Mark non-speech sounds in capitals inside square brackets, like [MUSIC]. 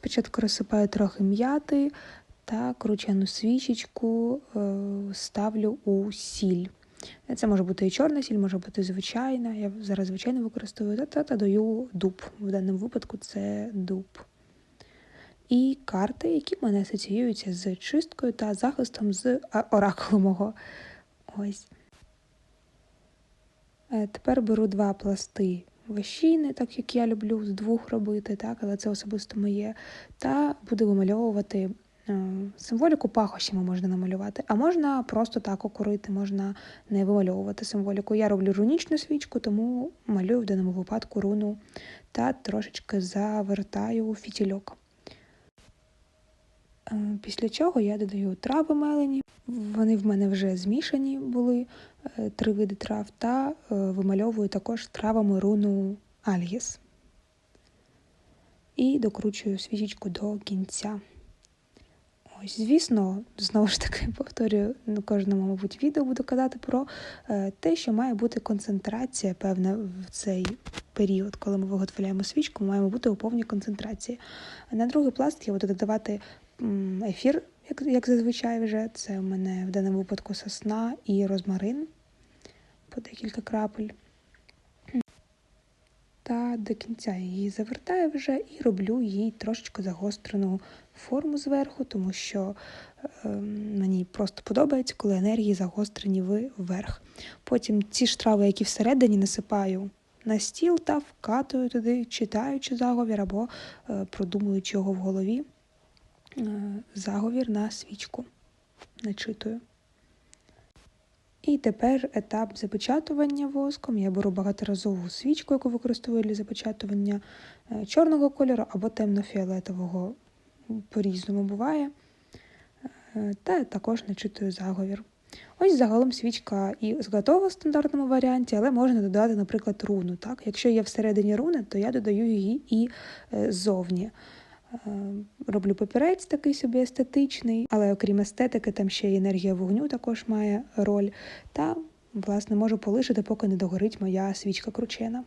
Спочатку розсипаю трохи м'яти та кручену свічечку е, ставлю у сіль. Це може бути і чорна сіль, може бути звичайна. Я зараз звичайно використовую та, та, та даю дуб. В даному випадку це дуб. І карти, які в мене асоціюються з чисткою та захистом з оракулу мого. Ось. Е, Тепер беру два пласти вощини, так як я люблю з двох робити, так, але це особисто моє. Та буду вимальовувати е, символіку пахощами можна намалювати, а можна просто так окурити, можна не вимальовувати символіку. Я роблю рунічну свічку, тому малюю в даному випадку руну та трошечки завертаю фітільок. Е, Після чого я додаю трави мелені. Вони в мене вже змішані були, три види трав, та е, вимальовую також травами руну Альгіс. І докручую свічечку до кінця. Ось, звісно, знову ж таки [LAUGHS] повторюю на кожному, мабуть, відео буду казати про е, те, що має бути концентрація, певна, в цей період, коли ми виготовляємо свічку, маємо бути у повній концентрації. На другий пласт я буду додавати ефір, як, як зазвичай вже. Це у мене в даному випадку сосна і розмарин декілька крапель. Та до кінця її завертаю вже і роблю їй трошечки загострену форму зверху, тому що е, мені просто подобається, коли енергії загострені вверх. Потім ці ж трави, які всередині насипаю на стіл та вкатую туди, читаючи заговір або е, продумуючи його в голові. Е, заговір на свічку начитую. І тепер етап запечатування воском. Я беру багаторазову свічку, яку використовую для запечатування е, чорного кольору або темно-фіолетового, по-різному буває. Е, Та також начитую заговір. Ось загалом свічка і готова в стандартному варіанті, але можна додати, наприклад, руну. Так? Якщо є всередині руни, то я додаю її і е, ззовні. Роблю папірець такий собі естетичний, але окрім естетики, там ще й енергія вогню також має роль. Та, власне, можу полишити, поки не догорить моя свічка кручена.